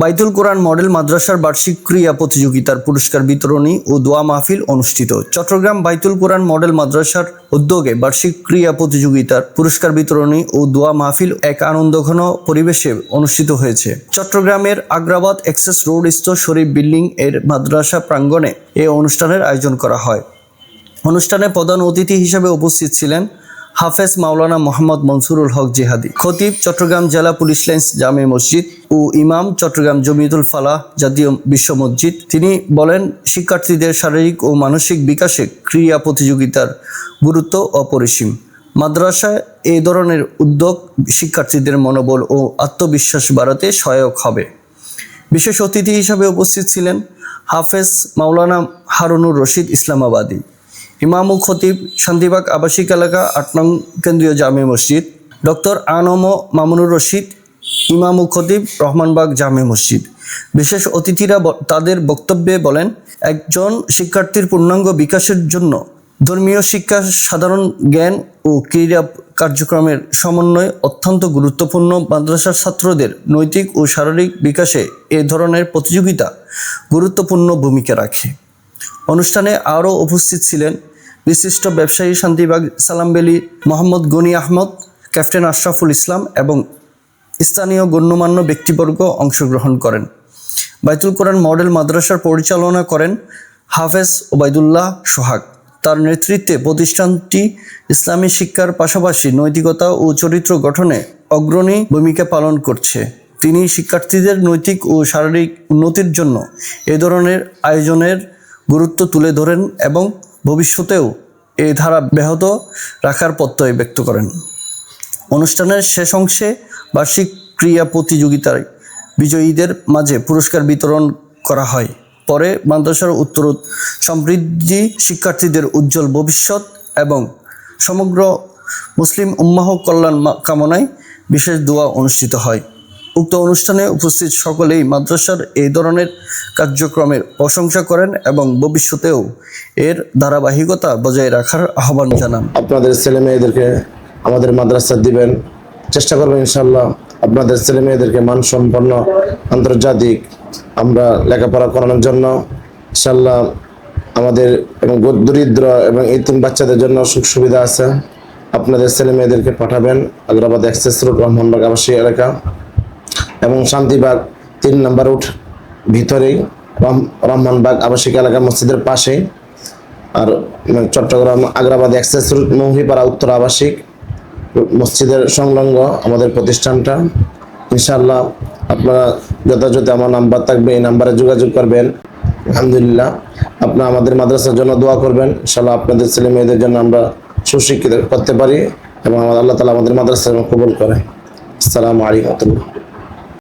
বাইতুল কোরআন মডেল মাদ্রাসার বার্ষিক ক্রিয়া প্রতিযোগিতার পুরস্কার বিতরণী ও দোয়া মাহফিল অনুষ্ঠিত। চট্টগ্রাম বাইতুল কোরআন মডেল মাদ্রাসার উদ্যোগে বার্ষিক ক্রিয়া প্রতিযোগিতার পুরস্কার বিতরণী ও দোয়া মাহফিল এক আনন্দঘন পরিবেশে অনুষ্ঠিত হয়েছে। চট্টগ্রামের আগ্রাবাদ এক্সেস রোড স্থ শরীফ বিল্ডিং এর মাদ্রাসা প্রাঙ্গণে এ অনুষ্ঠানের আয়োজন করা হয়। অনুষ্ঠানে প্রধান অতিথি হিসেবে উপস্থিত ছিলেন হাফেজ মাওলানা মোহাম্মদ মনসুরুল হক জিহাদি, খতিব চট্টগ্রাম জেলা পুলিশ লাইন্স জামে মসজিদ ও ইমাম চট্টগ্রাম জমিয়তুল ফালাহ জাতীয় বিশ্ব মসজিদ। তিনি বলেন, শিক্ষার্থীদের শারীরিক ও মানসিক বিকাশে ক্রীড়া প্রতিযোগিতার গুরুত্ব অপরিসীম। মাদ্রাসায় এই ধরনের উদ্যোগ শিক্ষার্থীদের মনোবল ও আত্মবিশ্বাস বাড়াতে সহায়ক হবে। বিশেষ অতিথি হিসাবে উপস্থিত ছিলেন হাফেজ মাওলানা হারুনুর রশিদ ইসলামাবাদী। ইমাম ও খতিব শান্তিবাগ আবাসিক এলাকা, আট নং কেন্দ্রীয় জামে মসজিদ। ডক্টর আনম মামুনুর রশিদ ইমাম ও খতিব, রহমানবাগ জামে মসজিদ। বিশেষ অতিথিরা তাদের বক্তব্যে বলেন, একজন শিক্ষার্থীর পূর্ণাঙ্গ বিকাশের জন্য ধর্মীয় শিক্ষা, সাধারণ জ্ঞান ও ক্রীড়া কার্যক্রমের সমন্বয় অত্যন্ত গুরুত্বপূর্ণ। মাদ্রাসার ছাত্রদের নৈতিক ও শারীরিক বিকাশে এ ধরনের প্রতিযোগিতা গুরুত্বপূর্ণ ভূমিকা রাখে। অনুষ্ঠানে আরও উপস্থিত ছিলেন বিশিষ্ট ব্যবসায়ী শান্তিবাগ সালামবেলি মোহাম্মদ গনি আহমদ, ক্যাপ্টেন আশরাফুল ইসলাম এবং স্থানীয় গণ্যমান্য ব্যক্তিবর্গ অংশগ্রহণ করেন। বাইতুল কোরআন মডেল মাদ্রাসার পরিচালনা করেন হাফেজ ওবায়দুল্লাহ সোহাগ। তার নেতৃত্বে প্রতিষ্ঠানটি ইসলামী শিক্ষার পাশাপাশি নৈতিকতা ও চরিত্র গঠনে অগ্রণী ভূমিকা পালন করছে। তিনি শিক্ষার্থীদের নৈতিক ও শারীরিক উন্নতির জন্য এ ধরনের আয়োজনের গুরুত্ব তুলে ধরেন এবং ভবিষ্যতেও এই ধারা ব্যাহত রাখার প্রত্যয় ব্যক্ত করেন। অনুষ্ঠানের শেষ অংশে বার্ষিক ক্রীড়া প্রতিযোগিতায় বিজয়ীদের মাঝে পুরস্কার বিতরণ করা হয়। পরে মাদ্রাসার উত্তর সমৃদ্ধি শিক্ষার্থীদের উজ্জ্বল ভবিষ্যৎ এবং সমগ্র মুসলিম উম্মাহ কল্যাণ কামনায় বিশেষ দোয়া অনুষ্ঠিত হয়। উক্ত অনুষ্ঠানে উপস্থিত সকলেই মাদ্রাসার এই ধরনের কার্যক্রমের প্রশংসা করেন এবং ভবিষ্যতেও এর ধারাবাহিকতা বজায় রাখার আহ্বান জানান। আপনাদের ছেলে মেয়েদেরকে আমাদের মাদ্রাসা দিবেন। চেষ্টা করবেন ইনশাল্লাহ আপনাদের ছেলে মেয়েদেরকে মানসম্পন্ন, আন্তর্জাতিক আমরা লেখাপড়া করানোর জন্য। ইনশাল্লাহ আমাদের এবং দরিদ্র এবং ইতিম বাচ্চাদের জন্য সুখ সুবিধা আছে। আপনাদের ছেলে মেয়েদেরকে পাঠাবেন। আগ্রাবাদ এক্সেস রোড, রহমানবাগ আবাসিক এলাকা। এবং শান্তিবাগ তিন নম্বর রুট ভিতরেই রহম- রহমানবাগ আবাসিক এলাকা মসজিদের পাশেই আর চট্টগ্রাম আগ্রাবাদ এক্সেস রুট মৌহিপাড়া উত্তর আবাসিক মসজিদের সংলগ্ন আমাদের প্রতিষ্ঠানটা। ইনশাআল্লাহ আপনারা যথাযথ আমার নাম্বার থাকবে, এই নাম্বারে যোগাযোগ করবেন। আলহামদুলিল্লাহ আপনারা আমাদের মাদ্রাসার জন্য দোয়া করবেন। ইনশাআল্লাহ আপনাদের ছেলে মেয়েদের জন্য আমরা সুশিক্ষিত করতে পারি এবং আল্লাহ তালা আমাদের মাদ্রাসা কবুল করে। আসসালামু আলাইকুম।